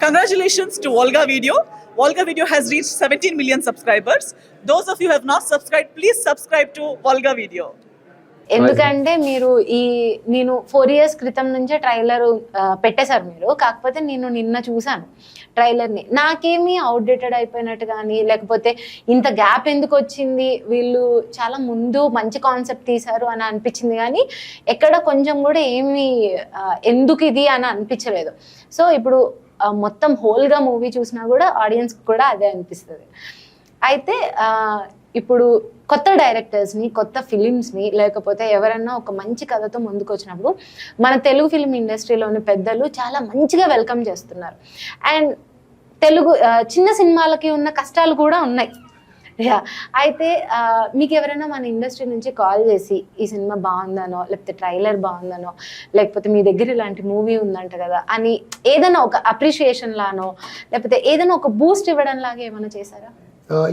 Congratulations to Volga Video. Volga Video has reached 17 million subscribers. Those of you who have not subscribed, please subscribe to Volga Video. ఎందుకంటే మీరు ఈ నేను four years క్రితం నుంచే trailer పెట్టేశారు మీరు కాకపోతే నేను నిన్న చూశాను ట్రైలర్ని నాకేమీ అవుట్డేటెడ్ అయిపోయినట్టు కానీ లేకపోతే ఇంత గ్యాప్ ఎందుకు వచ్చింది వీళ్ళు చాలా ముందు మంచి కాన్సెప్ట్ తీశారు అని అనిపించింది కానీ ఎక్కడ కొంచెం కూడా ఏమీ ఎందుకు ఇది అని అనిపించలేదు సో ఇప్పుడు మొత్తం హోల్గా మూవీ చూసినా కూడా ఆడియన్స్ కూడా అదే అనిపిస్తుంది. అయితే ఇప్పుడు కొత్త డైరెక్టర్స్ని కొత్త ఫిలిమ్స్ని లేకపోతే ఎవరన్నా ఒక మంచి కథతో ముందుకు వచ్చినప్పుడు మన తెలుగు ఫిలిం ఇండస్ట్రీలోని పెద్దలు చాలా మంచిగా వెల్కమ్ చేస్తున్నారు. అండ్ తెలుగు చిన్న సినిమాలకి ఉన్న కష్టాలు కూడా ఉన్నాయి. యా అయితే మీకు ఎవరైనా మన ఇండస్ట్రీ నుంచి కాల్ చేసి ఈ సినిమా బాగుందనో లేకపోతే ట్రైలర్ బాగుందనో లేకపోతే మీ దగ్గర ఇలాంటి మూవీ ఉందంట కదా అని ఏదైనా ఒక అప్రిషియేషన్ లానో లేకపోతే ఏదైనా ఒక బూస్ట్ ఇవ్వడం లాగా ఏమైనా చేశారా?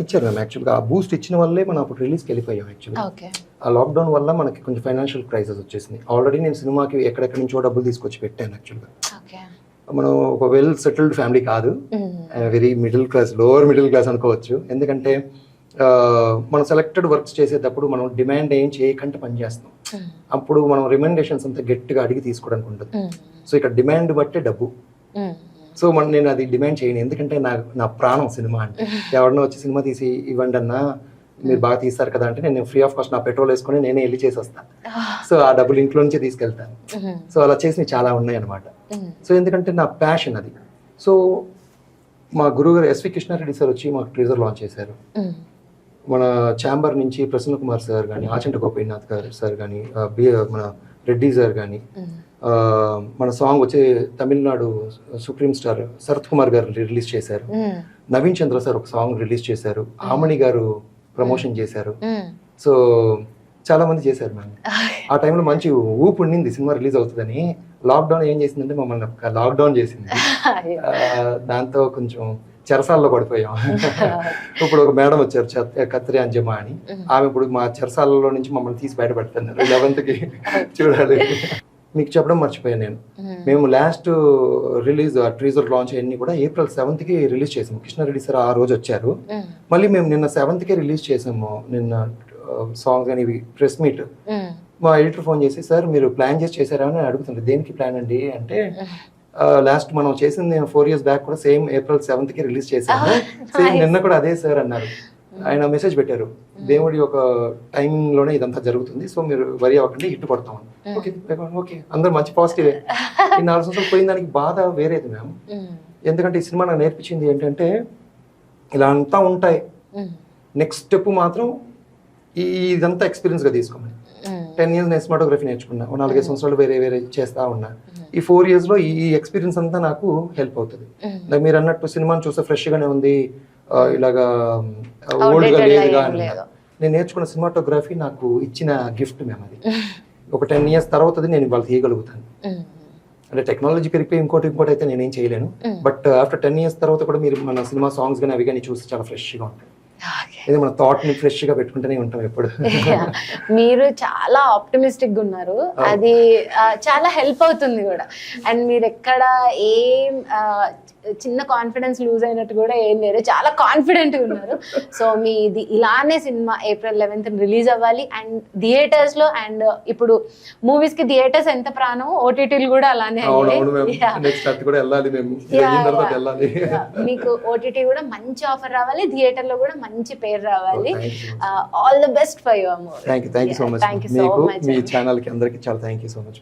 ఇచ్చారు మ్యామ్. యాక్చువల్గా ఆ బూస్ట్ ఇచ్చిన వల్లే మనం అప్పుడు రిలీజ్కి వెళ్ళిపోయాం యాక్చువల్గా ఓకే ఆ లాక్డౌన్ వల్ల మనకి కొంచెం ఫైనాన్షియల్ క్రైసిస్ వచ్చేసింది. ఆల్రెడీ నేను సినిమాకి ఎక్కడెక్కడి నుంచో డబ్బులు తీసుకొచ్చి పెట్టాను యాక్చువల్గా ఓకే మనం ఒక వెల్ సెటిల్డ్ ఫ్యామిలీ కాదు very middle class lower middle class అనుకోవచ్చు. ఎందుకంటే మనం సెలెక్టెడ్ వర్క్స్ చేసేటప్పుడు మనం డిమాండ్ ఏం చేయకుండా పనిచేస్తాం అప్పుడు మనం రికమెండేషన్స్ అంతా గట్టిగా అడిగి తీసుకోవడానికి ఉంటుంది సో ఇక్కడ డిమాండ్ బట్టే డబ్బు. సో మనం నేను అది డిమాండ్ చేయను. ఎందుకంటే నా నా ప్రాణం సినిమా అంటే. ఎవరినో వచ్చి సినిమా తీసి ఇవ్వండి అన్నా మీరు బాగా తీస్తారు కదా అంటే నేను ఫ్రీ ఆఫ్ కాస్ట్ నా పెట్రోల్ వేసుకొని నేనే వెళ్ళి చేసి వస్తాను సో ఆ డబ్బులు ఇంట్లో నుంచి తీసుకెళ్తాను. సో అలా చేసినవి చాలా ఉన్నాయి అనమాట సో ఎందుకంటే నా ప్యాషన్ అది. సో మా గురువుగారు ఎస్వి కృష్ణారెడ్డి సార్ వచ్చి మాకు ట్రీజర్ లాంచ్ చేశారు. మన ఛాంబర్ నుంచి ప్రసన్న కుమార్ సార్ కానీ ఆచంట గోపీనాథ్ గారు సార్ కానీ మన రెడ్డి సార్ కానీ మన సాంగ్ వచ్చి Tamil Nadu supreme star Sarath Kumar garu release చేశారు. నవీన్ చంద్ర సార్ ఒక సాంగ్ రిలీజ్ చేశారు. ఆమణి గారు ప్రమోషన్ చేశారు. సో చాలా మంది చేశారు మ్యామ్. ఆ టైంలో మంచి ఊపు ఉండింది సినిమా రిలీజ్ అవుతుందని. లాక్డౌన్ ఏం చేసిందంటే మమ్మల్ని లాక్డౌన్ చేసింది. దాంతో కొంచెం చెరసాల్లో పడిపోయాం. ఇప్పుడు ఒక మేడం వచ్చారు కత్రి అంజమ్మ అని ఆమె ఇప్పుడు మా చెరసాలలో నుంచి మమ్మల్ని తీసి బయటపెడుతున్నారు లెవెన్త్కి చూడాలి. మీకు చెప్పడం మర్చిపోయాను నేను. మేము. లాస్ట్ రిలీజ్ ట్రీజర్ లాంచ్ అన్ని కూడా ఏప్రిల్ సెవెంత్కి రిలీజ్ చేసాము. కృష్ణారెడ్డి సార్ ఆ రోజు వచ్చారు. మళ్ళీ మేము నిన్న సెవెంత్కి రిలీజ్ చేసాము. నిన్న సాంగ్స్ అని ప్రెస్ మీట్. మా ఎడిటర్ ఫోన్ చేసి సార్ మీరు ప్లాన్ చేసి చేశారా? అని అడుగుతుండే. దేనికి ప్లాన్ అండి? అంటే లాస్ట్ మనం చేసింది ఫోర్ ఇయర్స్ బ్యాక్ కూడా సేమ్ ఏప్రిల్ సెవెంత్కి రిలీజ్ చేశాము సేమ్ నిన్న కూడా అదే సార్ అన్నారు. ఆయన మెసేజ్ పెట్టారు. దేవుడి ఒక టైమింగ్లోనే ఇదంతా జరుగుతుంది. సో మీరు వరి అవ్వకండి హిట్ పడతాం ఓకే ఓకే అందరు మంచి పాజిటివ్ ఈ నాలుగు సంవత్సరాలు పోయిన దానికి బాధ వేరేది మ్యామ్ ఎందుకంటే ఈ సినిమా నాకు నేర్పించింది ఏంటంటే ఇలా అంతా ఉంటాయి. నెక్స్ట్ స్టెప్ మాత్రం ఈ ఇదంతా ఎక్స్పీరియన్స్గా తీసుకోమని. టెన్ ఇయర్స్ నేను సినిమాటోగ్రఫీ నేర్చుకున్నా. నాలుగైదు సంవత్సరాలు వేరే వేరే చేస్తా ఉన్నా. ఈ ఫోర్ ఇయర్స్లో ఈ ఎక్స్పీరియన్స్ అంతా నాకు హెల్ప్ అవుతుంది. మీరు అన్నట్టు సినిమాని చూస్తే ఫ్రెష్గానే ఉంది. ఆ, ఇలాగా ఓల్డ్గా Outdated లేదుగా ఏం అని లేదు. నేను నేర్చుకున్న సినిమాటోగ్రఫీ నాకు ఇచ్చిన గిఫ్ట్ మేము. అది ఒక టెన్ ఇయర్స్ తర్వాత నేను ఇవాళ తీయగలుగుతాను. అంటే టెక్నాలజీ పెరిగిపోయి ఇంకోటి ఇంకోటి అయితే నేనేం చేయలేను. బట్ ఆఫ్టర్ టెన్ ఇయర్స్ తర్వాత కూడా మీరు మన సినిమా సాంగ్స్ కానీ అవి కానీ చూస్తే చాలా ఫ్రెష్గా ఉంటాయి. ఇది మన థాట్ని ఫ్రెష్గా పెట్టుకుంటూనే ఉంటాం ఎప్పుడు. మీరు చాలా ఆప్టమిస్టిక్గా ఉన్నారు. అది చాలా హెల్ప్ అవుతుంది కూడా. అండ్ మీరు ఎక్కడ ఏం చిన్న కాన్ఫిడెన్స్ లూజ్ అయినట్టు కూడా ఏం లేదు. చాలా కాన్ఫిడెంట్ ఉన్నారు. సో మీ ఇది ఇలానే సినిమా ఏప్రిల్ లెవెన్త్ రిలీజ్ అవ్వాలి. అండ్ థియేటర్స్లో అండ్ ఇప్పుడు మూవీస్కి థియేటర్స్ ఎంత ప్రాణం? ఓటీటీలు కూడా అలానే. మీకు ఓటీటీ కూడా మంచి ఆఫర్ రావాలి. థియేటర్లో కూడా మంచి పేరు రావాలి. All the best for your movie thank you so much మీ ఛానల్కి అందరికి చాలా థ్యాంక్ యూ సో మచ్